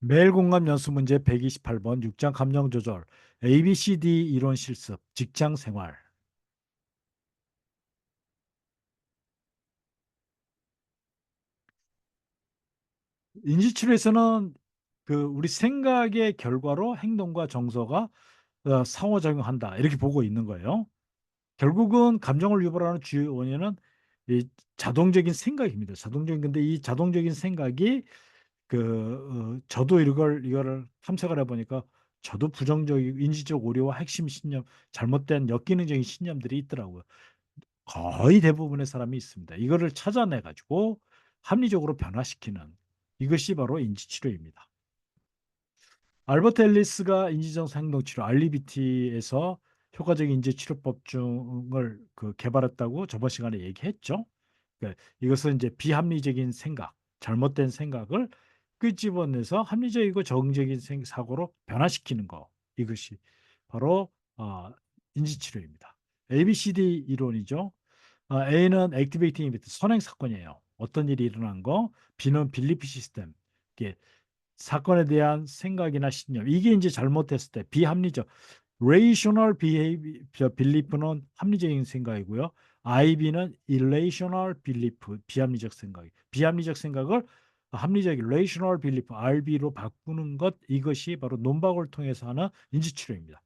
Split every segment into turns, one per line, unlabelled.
매일 공감 연수 문제 128번 6장 감정 조절 ABCD 이론 실습 직장 생활 인지치료에서는 그 우리 생각의 결과로 행동과 정서가 어, 상호작용한다 이렇게 보고 있는 거예요. 결국은 감정을 유발하는 주요 원인은 이 자동적인 생각입니다. 자동적인 근데 이 자동적인 생각이 그 어, 저도 이걸 이거를 탐색을 해보니까 저도 부정적인 인지적 오류와 핵심 신념, 잘못된 역기능적인 신념들이 있더라고요. 거의 대부분의 사람이 있습니다. 이거를 찾아내 가지고 합리적으로 변화시키는 이것이 바로 인지치료입니다. 알버트 앨리스가 인지정서 행동치료 RBT에서 효과적인 인지치료법 중을 그 개발했다고 저번 시간에 얘기했죠. 그러니까 이것은 이제 비합리적인 생각, 잘못된 생각을 끄집어내서 합리적이고 정적인 사고로 변화시키는 거 이것이 바로 어, 인지치료입니다. ABCD 이론이죠. 어, A는 액티베이팅 이벤트 선행 사건이에요. 어떤 일이 일어난 거. B는 빌리프 시스템. 이게 사건에 대한 생각이나 신념. 이게 이제 잘못됐을 때 비합리적. rational behavior, belief는 합리적인 생각이고요. IB는 irrational belief, 비합리적 생각. 비합리적 생각을 합리적인 rational belief, RB로 바꾸는 것 이것이 바로 논박을 통해서 하는 인지치료입니다.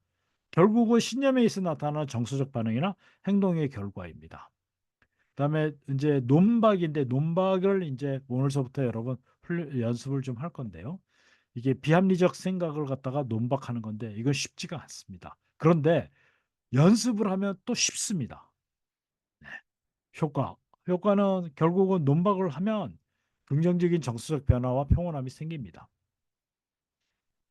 결국은 신념에 있어 나타나는 정서적 반응이나 행동의 결과입니다. 그다음에 이제 논박인데 논박을 이제 오늘서부터 여러분 연습을 좀 할 건데요. 이게 비합리적 생각을 갖다가 논박하는 건데 이건 쉽지가 않습니다. 그런데 연습을 하면 또 쉽습니다. 네. 효과. 효과는 결국은 논박을 하면 긍정적인 정서적 변화와 평온함이 생깁니다.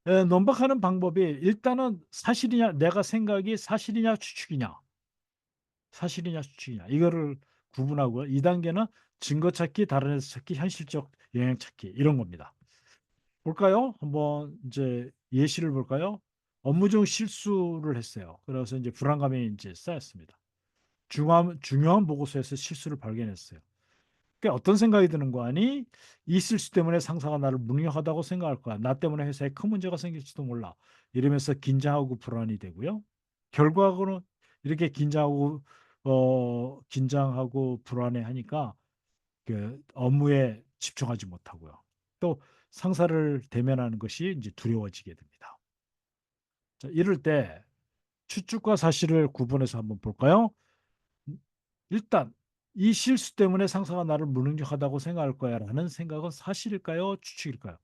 에, 논박하는 방법이 일단은 사실이냐, 내가 생각이 사실이냐, 추측이냐. 사실이냐, 추측이냐. 이거를 구분하고요. 2단계는 증거 찾기, 다른 에서 찾기, 현실적 영향 찾기. 이런 겁니다. 볼까요? 한번 이제 예시를 볼까요? 업무 중 실수를 했어요. 그래서 이제 불안감이 이제 쌓였습니다. 중요한, 중요한 보고서에서 실수를 발견했어요. 그러니까 어떤 생각이 드는 거 아니? 이 실수 때문에 상사가 나를 무능하다고 생각할 거야. 나 때문에 회사에 큰 문제가 생길지도 몰라. 이러면서 긴장하고 불안이 되고요. 결과적으로 이렇게 긴장하고 어 긴장하고 불안해하니까 그 업무에 집중하지 못하고요. 또 상사를 대면하는 것이 이제 두려워지게 됩니다. 자, 이럴 때 추측과 사실을 구분해서 한번 볼까요? 일단 이 실수 때문에 상사가 나를 무능력하다고 생각할 거야 라는 생각은 사실일까요? 추측일까요?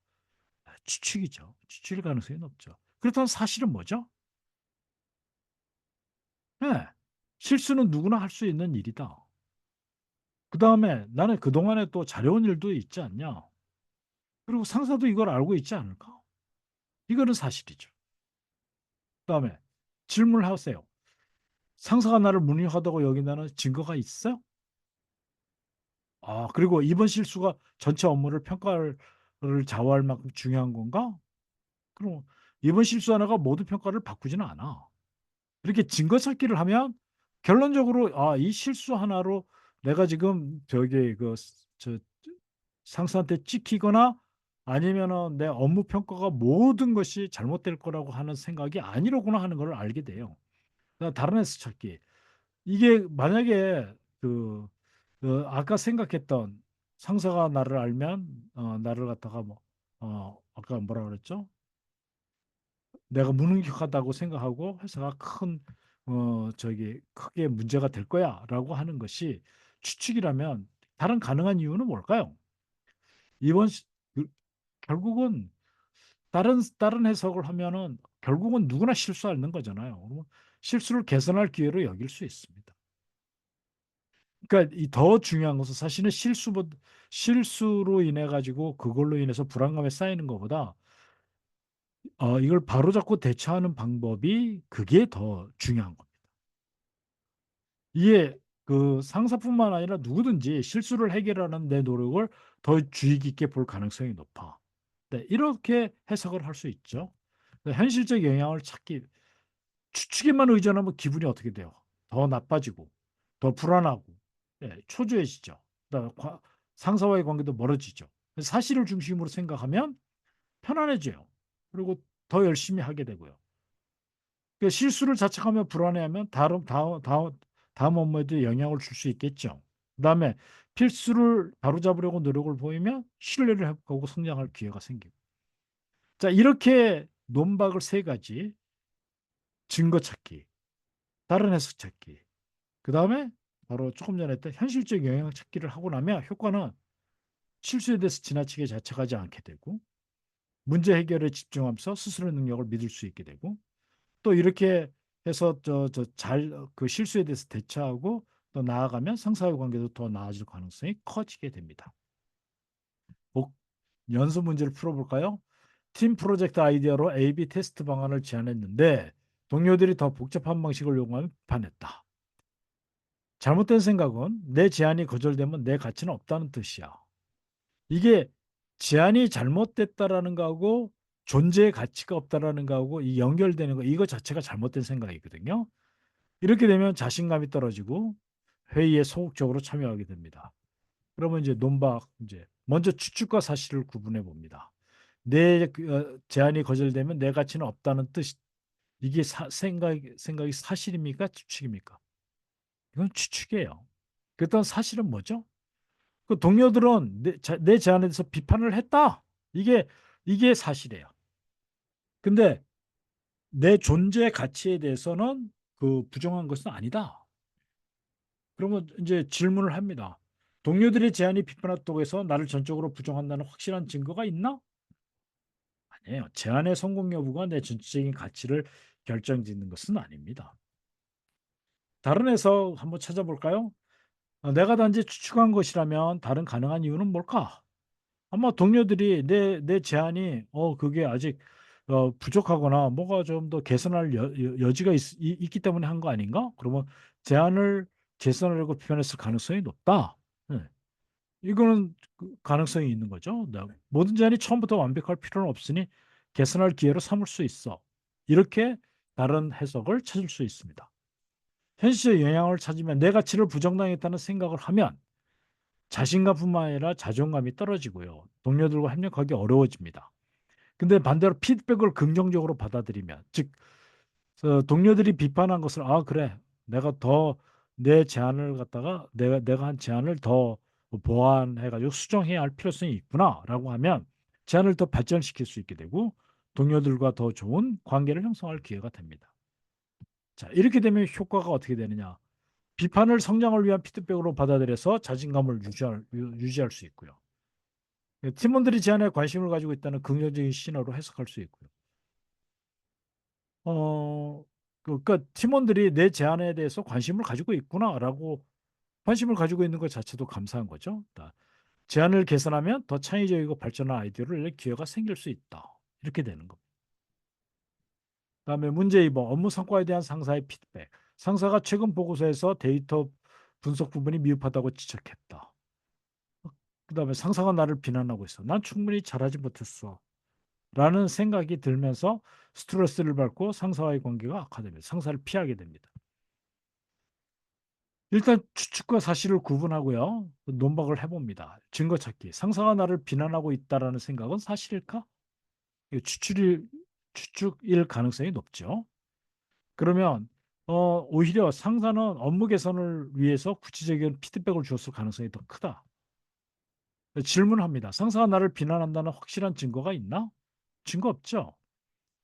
아, 추측이죠. 추측일 가능성이 높죠. 그렇다면 사실은 뭐죠? 네, 실수는 누구나 할 수 있는 일이다. 그 다음에 나는 그동안에 또 잘해온 일도 있지 않냐? 그리고 상사도 이걸 알고 있지 않을까? 이거는 사실이죠. 그 다음에 질문을 하세요. 상사가 나를 무능하다고 여긴다는 증거가 있어요? 아, 그리고 이번 실수가 전체 업무를 평가를 좌우할 만큼 중요한 건가? 그럼 이번 실수 하나가 모든 평가를 바꾸지는 않아. 이렇게 증거 찾기를 하면 결론적으로 아, 이 실수 하나로 내가 지금 저기 그저 상사한테 찍히거나 아니면은 내 업무 평가가 모든 것이 잘못될 거라고 하는 생각이 아니로구나 하는 걸 알게 돼요. 다른 에서 찾기. 이게 만약에 그, 그 아까 생각했던 상사가 나를 알면 어, 나를 갖다가 뭐 어, 아까 뭐라 그랬죠? 내가 무능력하다고 생각하고 회사가 큰 어, 저기 크게 문제가 될 거야라고 하는 것이 추측이라면 다른 가능한 이유는 뭘까요? 이번 시, 그, 결국은 다른 다른 해석을 하면은 결국은 누구나 실수하는 거잖아요. 실수를 개선할 기회로 여길 수 있습니다. 그러니까 이 더 중요한 것은 사실은 실수 실수로 인해 가지고 그걸로 인해서 불안감에 쌓이는 것보다 어, 이걸 바로잡고 대처하는 방법이 그게 더 중요한 겁니다. 이게 그 상사뿐만 아니라 누구든지 실수를 해결하는 내 노력을 더 주의 깊게 볼 가능성이 높아. 네, 이렇게 해석을 할 수 있죠. 현실적 영향을 찾기 추측에만 의존하면 기분이 어떻게 돼요? 더 나빠지고 더 불안하고 네, 초조해지죠. 상사와의 관계도 멀어지죠. 사실을 중심으로 생각하면 편안해져요. 그리고 더 열심히 하게 되고요. 그 실수를 자책하며 불안해하면 다음 다음 다음 다음 업무에도 영향을 줄 수 있겠죠. 그다음에 필수를 바로잡으려고 노력을 보이면 신뢰를 회복하고 성장할 기회가 생기고. 자, 이렇게 논박을 세 가지 증거 찾기, 다른 해석 찾기, 그 다음에 바로 조금 전에 했던 현실적 영향 찾기를 하고 나면 효과는 실수에 대해서 지나치게 자책하지 않게 되고 문제 해결에 집중하면서 스스로의 능력을 믿을 수 있게 되고 또 이렇게 해서 저 저 잘 그 실수에 대해서 대처하고 또 나아가면 상사와의 관계도 더 나아질 가능성이 커지게 됩니다. 복 연습 문제를 풀어볼까요? 팀 프로젝트 아이디어로 A/B 테스트 방안을 제안했는데 동료들이 더 복잡한 방식을 요구하며 비판했다. 잘못된 생각은 내 제안이 거절되면 내 가치는 없다는 뜻이야. 이게 제안이 잘못됐다라는 거하고 존재의 가치가 없다라는 거하고 이 연결되는 거 이거 자체가 잘못된 생각이거든요. 이렇게 되면 자신감이 떨어지고 회의에 소극적으로 참여하게 됩니다. 그러면 이제 논박 이제 먼저 추측과 사실을 구분해 봅니다. 내 그, 어, 제안이 거절되면 내 가치는 없다는 뜻 이게 사, 생각 생각이 사실입니까 추측입니까? 이건 추측이에요. 그랬던 사실은 뭐죠? 그 동료들은 내, 자, 내 제안에 대해서 비판을 했다. 이게 이게 사실이에요. 근데 내 존재 가치에 대해서는 그 부정한 것은 아니다. 그러면 이제 질문을 합니다. 동료들의 제안이 비판했다고 해서 나를 전적으로 부정한다는 확실한 증거가 있나? 아니에요. 제안의 성공 여부가 내 전체적인 가치를 결정짓는 것은 아닙니다. 다른 해석 한번 찾아볼까요? 어, 내가 단지 추측한 것이라면 다른 가능한 이유는 뭘까? 아마 동료들이 내, 내 제안이 어 그게 아직 어, 부족하거나 뭐가 좀 더 개선할 여, 여 지가 있, 기 때문에 한 거 아닌가? 그러면 제안을 개선하려고 표현했을 가능성이 높다. 네. 이거는 그 가능성이 있는 거죠. 네. 모든 제안이 처음부터 완벽할 필요는 없으니 개선할 기회로 삼을 수 있어. 이렇게 다른 해석을 찾을 수 있습니다. 현실적 영향을 찾으면 내 가치를 부정당했다는 생각을 하면 자신감뿐만 아니라 자존감이 떨어지고요. 동료들과 협력하기 어려워집니다. 근데 반대로 피드백을 긍정적으로 받아들이면 즉 어, 동료들이 비판한 것을 아 그래 내가 더 내 제안을 갖다가 내가 내가 한 제안을 더 보완해 가지고 수정해야 할 필요성이 있구나라고 하면 제안을 더 발전시킬 수 있게 되고 동료들과 더 좋은 관계를 형성할 기회가 됩니다. 자, 이렇게 되면 효과가 어떻게 되느냐? 비판을 성장을 위한 피드백으로 받아들여서 자신감을 유지할, 유지할 수 있고요. 팀원들이 제안에 관심을 가지고 있다는 긍정적인 신호로 해석할 수 있고요. 어, 그, 그러니까 팀원들이 내 제안에 대해서 관심을 가지고 있구나라고 관심을 가지고 있는 것 자체도 감사한 거죠. 제안을 개선하면 더 창의적이고 발전한 아이디어를 낼 기회가 생길 수 있다. 이렇게 되는 겁니다. 다음에 문제 2번 업무 성과에 대한 상사의 피드백. 상사가 최근 보고서에서 데이터 분석 부분이 미흡하다고 지적했다. 그 다음에 상사가 나를 비난하고 있어. 난 충분히 잘하지 못했어. 라는 생각이 들면서 스트레스를 받고 상사와의 관계가 악화됩니다. 상사를 피하게 됩니다. 일단 추측과 사실을 구분하고요. 논박을 해봅니다. 증거 찾기. 상사가 나를 비난하고 있다라는 생각은 사실일까? 추측일, 추측일 가능성이 높죠. 그러면 어, 오히려 상사는 업무 개선을 위해서 구체적인 피드백을 주었을 가능성이 더 크다. 질문합니다. 상사가 나를 비난한다는 확실한 증거가 있나? 증거 없죠.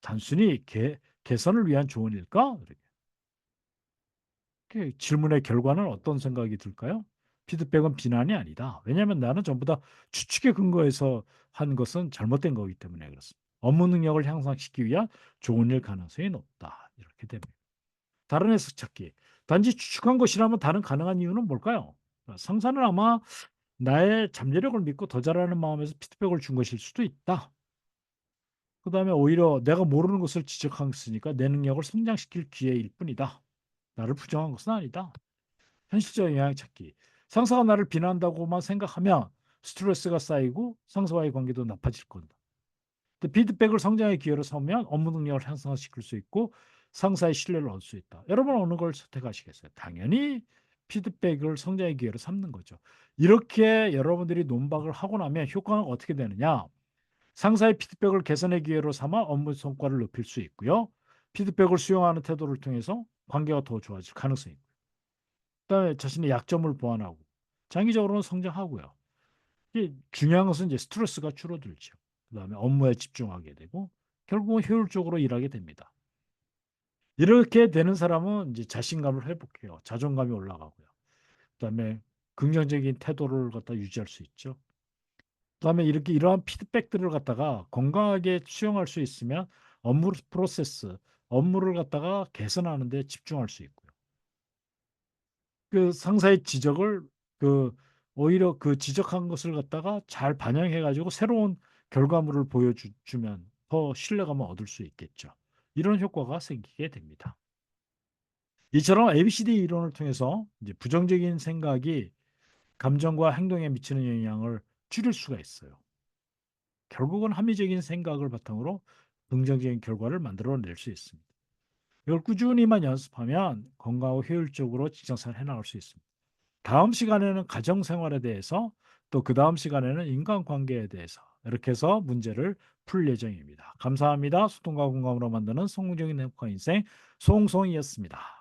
단순히 개, 개선을 위한 조언일까? 이렇게. 질문의 결과는 어떤 생각이 들까요? 피드백은 비난이 아니다. 왜냐하면 나는 전부 다 추측에 근거해서 한 것은 잘못된 거기 때문에 그렇습니다. 업무 능력을 향상시키기 위한 좋은 일 가능성이 높다. 이렇게 됩니다. 다른 해석 찾기. 단지 추측한 것이라면 다른 가능한 이유는 뭘까요? 상사는 아마 나의 잠재력을 믿고 더 잘하는 마음에서 피드백을 준 것일 수도 있다. 그 다음에 오히려 내가 모르는 것을 지적했으니까 내 능력을 성장시킬 기회일 뿐이다. 나를 부정한 것은 아니다. 현실적 영향 찾기. 상사가 나를 비난한다고만 생각하면 스트레스가 쌓이고 상사와의 관계도 나빠질 건다. 피드백을 성장의 기회로 삼으면 업무 능력을 향상시킬 수 있고 상사의 신뢰를 얻을 수 있다. 여러분 어느 걸 선택하시겠어요? 당연히 피드백을 성장의 기회로 삼는 거죠. 이렇게 여러분들이 논박을 하고 나면 효과가 어떻게 되느냐? 상사의 피드백을 개선의 기회로 삼아 업무 성과를 높일 수 있고요. 피드백을 수용하는 태도를 통해서 관계가 더 좋아질 가능성이 있고요. 그다음에 자신의 약점을 보완하고 장기적으로는 성장하고요. 중요한 것은 이제 스트레스가 줄어들죠. 그 다음에 업무에 집중하게 되고 결국은 효율적으로 일하게 됩니다. 이렇게 되는 사람은 이제 자신감을 회복해요. 자존감이 올라가고요. 그 다음에 긍정적인 태도를 갖다 유지할 수 있죠. 그 다음에 이렇게 이러한 피드백들을 갖다가 건강하게 수용할 수 있으면 업무 프로세스, 업무를 갖다가 개선하는 데 집중할 수 있고요. 그 상사의 지적을 그 오히려 그 지적한 것을 갖다가 잘 반영해 가지고 새로운 결과물을 보여주 주면 더 신뢰감을 얻을 수 있겠죠. 이런 효과가 생기게 됩니다. 이처럼 ABCD 이론을 통해서 이제 부정적인 생각이 감정과 행동에 미치는 영향을 줄일 수가 있어요. 결국은 합리적인 생각을 바탕으로 긍정적인 결과를 만들어낼 수 있습니다. 이걸 꾸준히만 연습하면 건강하고 효율적으로 직장생활을 해나갈 수 있습니다. 다음 시간에는 가정생활에 대해서 또 그 다음 시간에는 인간관계에 대해서 이렇게 해서 문제를 풀 예정입니다. 감사합니다. 소통과 공감으로 만드는 성공적인 행복한 인생 송송이었습니다.